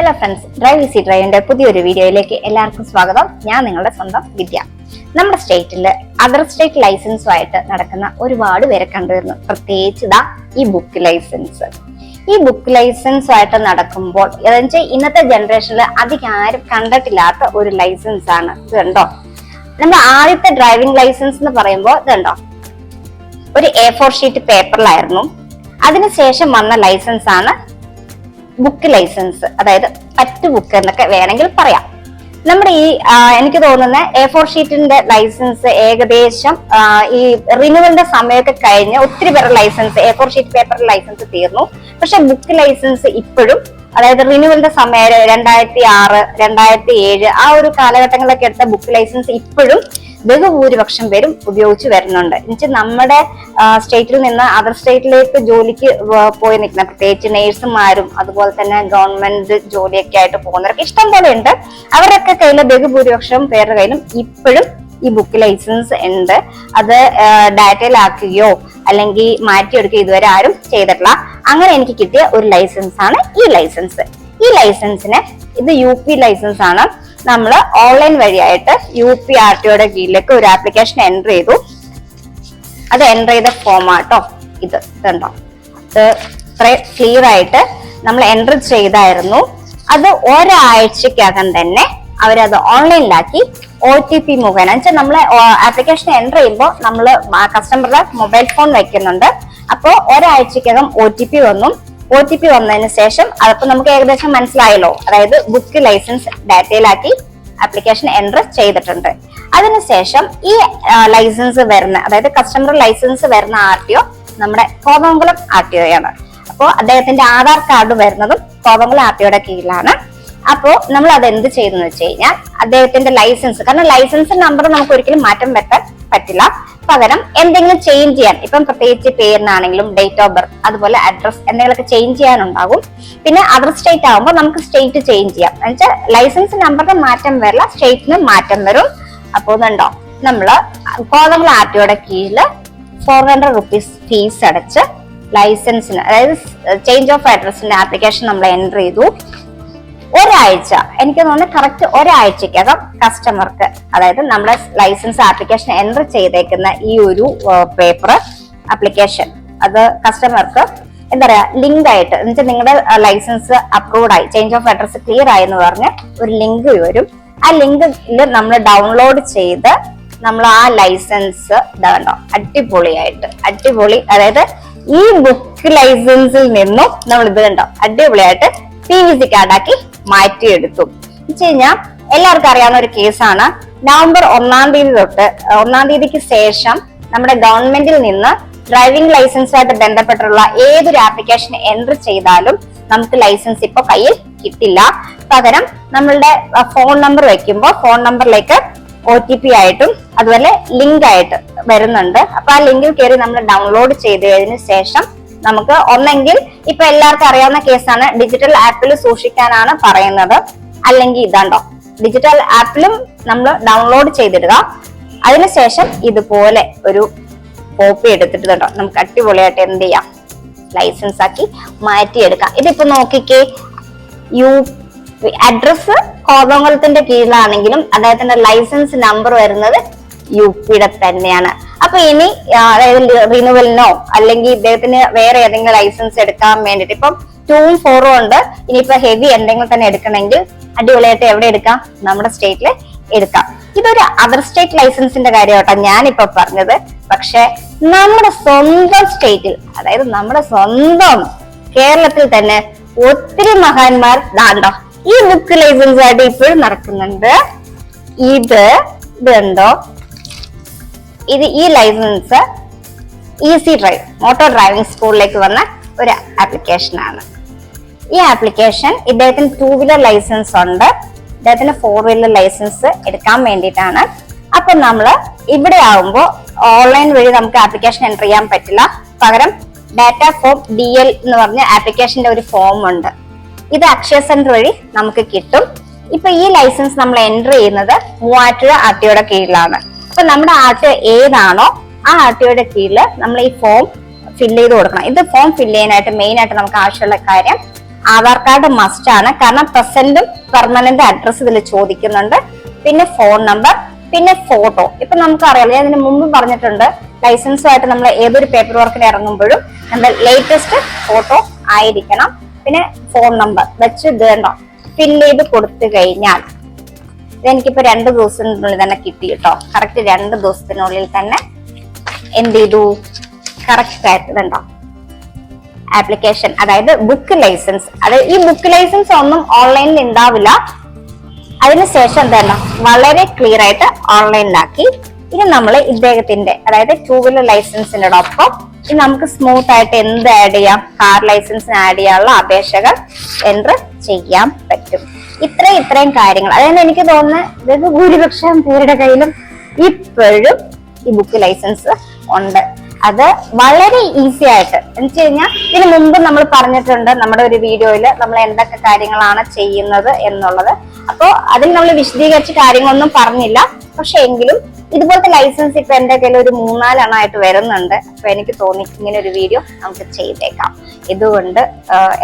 Hello friends drive C ഡ്രൈവിന്റെ പുതിയൊരു വീഡിയോയിലേക്ക് എല്ലാവർക്കും സ്വാഗതം. ഞാൻ നിങ്ങളുടെ സ്വന്തം വിദ്യ. നമ്മുടെ സ്റ്റേറ്റിൽ അതർ സ്റ്റേറ്റ് ലൈസൻസുമായിട്ട് നടക്കുന്ന ഒരുപാട് പേരെ കണ്ടുവരുന്നു. പ്രത്യേകിച്ച് ഇതാ ഈ ബുക്ക് ലൈസൻസ് ഈ ബുക്ക് ലൈസൻസുമായിട്ട് നടക്കുമ്പോൾ എന്നുവെച്ചാൽ ഇന്നത്തെ ജനറേഷനിൽ അധികം ആരും കണ്ടിട്ടില്ലാത്ത ഒരു ലൈസൻസ് ആണ്. ഇത് കണ്ടോ? നമ്മുടെ ആദ്യത്തെ ഡ്രൈവിംഗ് ലൈസൻസ് എന്ന് പറയുമ്പോൾ ഇത് കണ്ടോ? ഒരു എ ഫോർ ഷീറ്റ് പേപ്പറിലായിരുന്നു അതിനുശേഷം വന്ന ലൈസൻസ് ആണ് ബുക്ക് ലൈസൻസ് അതായത് പറ്റ് ബുക്ക് എന്നൊക്കെ വേണമെങ്കിൽ പറയാം. നമ്മുടെ ഈ എനിക്ക് തോന്നുന്ന എ ഫോർ ഷീറ്റിന്റെ ലൈസൻസ് ഏകദേശം ഈ റിന്യൂവലിന്റെ സമയമൊക്കെ കഴിഞ്ഞ് ഒത്തിരി പേരുടെ licence A four sheet paper licence തീർന്നു. പക്ഷെ ബുക്ക് ലൈസൻസ് ഇപ്പോഴും അതായത് റിന്യൂവലിന്റെ സമയം രണ്ടായിരത്തി ആറ് രണ്ടായിരത്തി ഏഴ് ആ ഒരു കാലഘട്ടങ്ങളിലൊക്കെ എടുത്ത ബുക്ക് ലൈസൻസ് ഇപ്പോഴും ബഹുഭൂരിപക്ഷം പേരും ഉപയോഗിച്ച് വരുന്നുണ്ട്. എന്നുവെച്ചാൽ നമ്മുടെ സ്റ്റേറ്റിൽ നിന്ന് അതർ സ്റ്റേറ്റിലേക്ക് ജോലിക്ക് പോയി നിൽക്കുന്ന പ്രത്യേകിച്ച് നേഴ്സുമാരും അതുപോലെ തന്നെ ഗവൺമെന്റ് ജോലിയൊക്കെ ആയിട്ട് പോകുന്നവരൊക്കെ ഇഷ്ടം പോലെ ഉണ്ട്. അവരൊക്കെ കയ്യിൽ ബഹുഭൂരിപക്ഷം പേരുടെ കയ്യിലും ഇപ്പോഴും ഈ ബുക്ക് ലൈസൻസ് ഉണ്ട്. അത് ഡാറ്റയിലാക്കുകയോ അല്ലെങ്കിൽ മാറ്റിയെടുക്കുകയോ ഇതുവരെ ആരും ചെയ്തിട്ടില്ല. അങ്ങനെ എനിക്ക് കിട്ടിയ ഒരു ലൈസൻസ് ആണ് ഈ ലൈസൻസ് ഈ ലൈസൻസിന് ഇത് യു പി ലൈസൻസ് ആണ്. നമ്മൾ ഓൺലൈൻ വഴിയായിട്ട് യു പി ആർ ടിയുടെ കീഴിലേക്ക് ഒരു ആപ്ലിക്കേഷൻ എന്റർ ചെയ്തു. അത് എന്റർ ചെയ്ത ഫോമാട്ടോ ഇത്. ഇതുണ്ടോ? അത് ക്ലിയർ ആയിട്ട് നമ്മൾ എന്റർ ചെയ്തായിരുന്നു. അത് ഒരാഴ്ചക്കകം തന്നെ അവരത് ഓൺലൈനിലാക്കി ഒ ടി പി മുഖേന. വെച്ചാൽ നമ്മൾ ആപ്ലിക്കേഷൻ എന്റർ ചെയ്യുമ്പോൾ നമ്മൾ കസ്റ്റമറുടെ മൊബൈൽ ഫോൺ വെക്കുന്നുണ്ട്. അപ്പോൾ ഒരാഴ്ചക്കകം ഒ ടി പി വന്നു. ഒ ടി പി വന്നതിന് ശേഷം അതപ്പോൾ നമുക്ക് ഏകദേശം മനസ്സിലായല്ലോ. അതായത് ബുക്ക് ലൈസൻസ് ഡാറ്റയിലാക്കി ആപ്ലിക്കേഷൻ എൻട്രി ചെയ്തിട്ടുണ്ട്. അതിനുശേഷം ഈ ലൈസൻസ് വരുന്ന അതായത് കസ്റ്റമർ ലൈസൻസ് വരുന്ന ആർ ടി ഒ നമ്മുടെ കോതമംഗലം ആർ ടി ഒ ആണ് അപ്പോൾ അദ്ദേഹത്തിന്റെ ആധാർ കാർഡ് വരുന്നതും കോതമംഗലം ആർ ടി ഒയുടെ കീഴിലാണ്. അപ്പോൾ നമ്മൾ അത് എന്ത് ചെയ്തെന്ന് വെച്ച് കഴിഞ്ഞാൽ അദ്ദേഹത്തിന്റെ ലൈസൻസ് കാരണം ലൈസൻസ് നമ്പർ നമുക്ക് ഒരിക്കലും മാറ്റം വരുത്താൻ പറ്റില്ല. പകരം എന്തെങ്കിലും ചേഞ്ച് ചെയ്യാൻ ഇപ്പം പ്രത്യേകിച്ച് പേരിനാണെങ്കിലും ഡേറ്റ് ഓഫ് ബർത്ത് അതുപോലെ അഡ്രസ് എന്തെങ്കിലുമൊക്കെ ചേഞ്ച് ചെയ്യാനുണ്ടാകും. പിന്നെ അതർ സ്റ്റേറ്റ് ആകുമ്പോൾ നമുക്ക് സ്റ്റേറ്റ് ചേഞ്ച് ചെയ്യാം. എന്നുവെച്ചാൽ ലൈസൻസ് നമ്പറിന് മാറ്റം വരില്ല സ്റ്റേറ്റിന് മാറ്റം വരും. അപ്പോൾ ഇതുണ്ടോ നമ്മൾ കോതമംഗലം ആർ ടിയുടെ കീഴിൽ ഫോർ ഹൺഡ്രഡ് റുപ്പീസ് ഫീസ് അടച്ച് ലൈസൻസിന് അതായത് ചേഞ്ച് ഓഫ് അഡ്രസ്സിന്റെ ആപ്ലിക്കേഷൻ നമ്മൾ എന്റർ ചെയ്തു. ഒരാഴ്ച. എനിക്ക് തോന്നുന്നു കറക്റ്റ് ഒരാഴ്ചക്കകം കസ്റ്റമർക്ക് അതായത് നമ്മുടെ ലൈസൻസ് ആപ്ലിക്കേഷൻ എന്റർ ചെയ്തേക്കുന്ന ഈ ഒരു പേപ്പർ ആപ്ലിക്കേഷൻ അത് കസ്റ്റമർക്ക് എന്താ പറയാ ലിങ്ക് ആയിട്ട് എന്നുവെച്ചാൽ നിങ്ങളുടെ ലൈസൻസ് അപ്രൂവ്ഡ് ആയി ചേഞ്ച് ഓഫ് അഡ്രസ് ക്ലിയർ ആയി എന്ന് പറഞ്ഞ് ഒരു ലിങ്ക് വരും. ആ ലിങ്കിൽ നമ്മൾ ഡൗൺലോഡ് ചെയ്ത് നമ്മൾ ആ ലൈസൻസ് ഇതാ കണ്ടോ അടിപൊളിയായിട്ട് അടിപൊളി അതായത് ഈ ബുക്ക് ലൈസൻസിൽ നിന്നും നമ്മൾ ഇത് കണ്ടോ അടിപൊളിയായിട്ട് പി വി സി കാർഡാക്കി മാറ്റിയെടുത്തു. വെച്ച് കഴിഞ്ഞാൽ എല്ലാവർക്കും അറിയാവുന്ന ഒരു കേസാണ്. നവംബർ ഒന്നാം തീയതി തൊട്ട് ഒന്നാം തീയതിക്ക് ശേഷം നമ്മുടെ ഗവൺമെന്റിൽ നിന്ന് ഡ്രൈവിംഗ് ലൈസൻസുമായിട്ട് ബന്ധപ്പെട്ടുള്ള ഏതൊരു ആപ്ലിക്കേഷൻ എൻട്രി ചെയ്താലും നമുക്ക് ലൈസൻസ് ഇപ്പൊ കയ്യിൽ കിട്ടില്ല. പകരം നമ്മളുടെ ഫോൺ നമ്പർ വെക്കുമ്പോൾ ഫോൺ നമ്പറിലേക്ക് ഒ ടി പി ആയിട്ടും അതുപോലെ ലിങ്ക് ആയിട്ട് വരുന്നുണ്ട്. അപ്പൊ ആ ലിങ്കിൽ കയറി നമ്മൾ ഡൗൺലോഡ് ചെയ്തതിനു ശേഷം നമുക്ക് ഒന്നെങ്കിൽ ഇപ്പൊ എല്ലാവർക്കും അറിയാവുന്ന കേസാണ് ഡിജിറ്റൽ ആപ്പിൽ സൂക്ഷിക്കാനാണ് പറയുന്നത്. അല്ലെങ്കിൽ ഇതാണ്ടോ ഡിജിറ്റൽ ആപ്പിലും നമ്മൾ ഡൗൺലോഡ് ചെയ്തിടുക. അതിനുശേഷം ഇതുപോലെ ഒരു കോപ്പി എടുത്തിട്ടുണ്ടോ നമുക്ക് അടിപൊളിയായിട്ട് എന്ത് ചെയ്യാം ലൈസൻസ് ആക്കി മാറ്റിയെടുക്കാം. ഇതിപ്പോ നോക്കിക്കേ യു അഡ്രസ് കോതമംഗലത്തിന്റെ കീഴിലാണെങ്കിലും അദ്ദേഹത്തിന്റെ ലൈസൻസ് നമ്പർ വരുന്നത് യു പിയുടെ തന്നെയാണ്. അപ്പൊ ഇനി അതായത് റിനുവലിനോ അല്ലെങ്കിൽ ഇദ്ദേഹത്തിന് വേറെ ഏതെങ്കിലും ലൈസൻസ് എടുക്കാൻ വേണ്ടിട്ട് ഇപ്പം ടൂവും ഫോറും ഉണ്ട്. ഇനിയിപ്പോ ഹെവി എന്തെങ്കിലും തന്നെ എടുക്കണമെങ്കിൽ അടിപൊളിയായിട്ട് എവിടെ എടുക്കാം? നമ്മുടെ സ്റ്റേറ്റിൽ എടുക്കാം. ഇതൊരു അതർ സ്റ്റേറ്റ് ലൈസൻസിന്റെ കാര്യം കേട്ടോ ഞാനിപ്പോ പറഞ്ഞത്. പക്ഷെ നമ്മുടെ സ്വന്തം സ്റ്റേറ്റിൽ അതായത് നമ്മുടെ സ്വന്തം കേരളത്തിൽ തന്നെ ഒത്തിരി മഹാന്മാർ ദാണ്ടോ ഈ ബുക്ക് ലൈസൻസ് ആയിട്ട് ഇപ്പോഴും നടക്കുന്നുണ്ട്. ഇത് ഇതുണ്ടോ ഇത് ഈ licence Easy Drive motor driving സ്കൂളിലേക്ക് വന്ന ഒരു ആപ്ലിക്കേഷനാണ് ഈ ആപ്ലിക്കേഷൻ ഇദ്ദേഹത്തിന് ടൂ വീലർ ലൈസൻസ് ഉണ്ട്. ഇദ്ദേഹത്തിന് ഫോർ വീലർ ലൈസൻസ് എടുക്കാൻ വേണ്ടിയിട്ടാണ്. അപ്പൊ നമ്മൾ ഇവിടെ ആവുമ്പോൾ ഓൺലൈൻ വഴി നമുക്ക് ആപ്ലിക്കേഷൻ എന്റർ ചെയ്യാൻ പറ്റില്ല. പകരം ഡാറ്റ ഫോം ഡി എൽ എന്ന് പറഞ്ഞ ആപ്ലിക്കേഷന്റെ ഒരു ഫോം ഉണ്ട്. ഇത് അക്ഷയ സെന്റർ വഴി നമുക്ക് കിട്ടും. ഇപ്പൊ ഈ ലൈസൻസ് നമ്മൾ എന്റർ ചെയ്യുന്നത് മൂവാറ്റുപുഴ ആർ ടിയുടെ കീഴിലാണ്. അപ്പൊ നമ്മുടെ ആർ ഏതാണോ ആ ആർ കീഴിൽ നമ്മൾ ഈ ഫോം ഫില്ല് ചെയ്ത് കൊടുക്കണം. ഇത് ഫോം ഫില്ല് ചെയ്യാനായിട്ട് മെയിൻ ആയിട്ട് നമുക്ക് ആവശ്യമുള്ള കാര്യം ആധാർ കാർഡ് മസ്റ്റ് ആണ്. കാരണം പ്രസന്റും പെർമനന്റ് അഡ്രസ് ഇതിൽ ചോദിക്കുന്നുണ്ട്. പിന്നെ ഫോൺ നമ്പർ പിന്നെ ഫോട്ടോ ഇപ്പൊ നമുക്കറിയാം ഞാൻ ഇതിന് മുമ്പ് പറഞ്ഞിട്ടുണ്ട് ലൈസൻസുമായിട്ട് നമ്മൾ ഏതൊരു പേപ്പർ വർക്കിന് ഇറങ്ങുമ്പോഴും നമ്മുടെ ലേറ്റസ്റ്റ് ഫോട്ടോ ആയിരിക്കണം. പിന്നെ ഫോൺ നമ്പർ വെച്ച് ഇത് കണ്ടോ ഫില്ല് ചെയ്ത് കൊടുത്തു കഴിഞ്ഞാൽ ഇതെനിക്കിപ്പോ രണ്ട് ദിവസത്തിനുള്ളിൽ തന്നെ കിട്ടി കേട്ടോ. കറക്റ്റ് രണ്ട് ദിവസത്തിനുള്ളിൽ തന്നെ എന്ത് ചെയ്തു? കറക്റ്റ് ആയിട്ട് ഇതുണ്ടോ? ആപ്ലിക്കേഷൻ അതായത് ബുക്ക് ലൈസൻസ് അതായത് ഈ ബുക്ക് ലൈസൻസ് ഒന്നും ഓൺലൈനിൽ ഉണ്ടാവില്ല അതിനുശേഷം തന്നെ വളരെ ക്ലിയർ ആയിട്ട് ഓൺലൈനിലാക്കി ഇനി നമ്മൾ ഇദ്ദേഹത്തിന്റെ അതായത് ടൂ വീലർ ലൈസൻസിന്റെ ഒപ്പം ഇനി നമുക്ക് സ്മൂത്ത് ആയിട്ട് എന്ത് ആഡ് ചെയ്യാം? കാർ ലൈസൻസിന് ആഡ് ചെയ്യാനുള്ള അപേക്ഷകൾ എൻട്രി ചെയ്യാൻ പറ്റും. ഇത്രയും ഇത്രയും കാര്യങ്ങൾ. അതായത് എനിക്ക് തോന്നുന്നത് ബഹുഭൂരിപക്ഷം പേരുടെ കയ്യിലും ഇപ്പോഴും ഈ ബുക്ക് ലൈസൻസ് ഉണ്ട്. അത് വളരെ ഈസി ആയിട്ട് എന്ന് വെച്ച് കഴിഞ്ഞാൽ ഇതിനു മുമ്പ് നമ്മൾ പറഞ്ഞിട്ടുണ്ട് നമ്മുടെ ഒരു വീഡിയോയിൽ നമ്മൾ എന്തൊക്കെ കാര്യങ്ങളാണ് ചെയ്യുന്നത് എന്നുള്ളത്. അപ്പോൾ അതിൽ നമ്മൾ വിശദീകരിച്ച് കാര്യങ്ങളൊന്നും പറഞ്ഞില്ല. പക്ഷെ എങ്കിലും ഇതുപോലത്തെ ലൈസൻസ് ഇപ്പൊ എന്റെ കയ്യിൽ ഒരു മൂന്നാലെണ്ണമായിട്ട് വരുന്നുണ്ട്. അപ്പൊ എനിക്ക് തോന്നി ഇങ്ങനെ ഒരു വീഡിയോ നമുക്ക് ചെയ്തേക്കാം. ഇതുകൊണ്ട്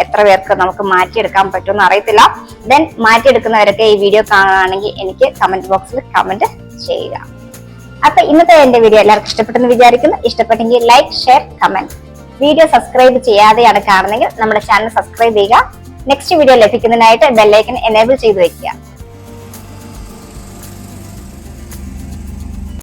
എത്ര പേർക്ക് നമുക്ക് മാറ്റിയെടുക്കാൻ പറ്റുമെന്ന് അറിയത്തില്ല. ദെൻ മാറ്റിയെടുക്കുന്നവരൊക്കെ ഈ വീഡിയോ കാണുകയാണെങ്കിൽ എനിക്ക് കമന്റ് ബോക്സിൽ കമന്റ് ചെയ്യുക. അപ്പൊ ഇന്നത്തെ എന്റെ വീഡിയോ എല്ലാവർക്കും ഇഷ്ടപ്പെട്ടെന്ന് വിചാരിക്കുന്നു. ഇഷ്ടപ്പെട്ടെങ്കിൽ like share comment video subscribe ചെയ്യാതെയാണ് കാണുന്നെങ്കിൽ നമ്മുടെ ചാനൽ സബ്സ്ക്രൈബ് ചെയ്യുക. നെക്സ്റ്റ് വീഡിയോ ലഭിക്കുന്നതിനായിട്ട് ബെല്ലൈക്കൻ എനേബിൾ ചെയ്തു വെക്കുക.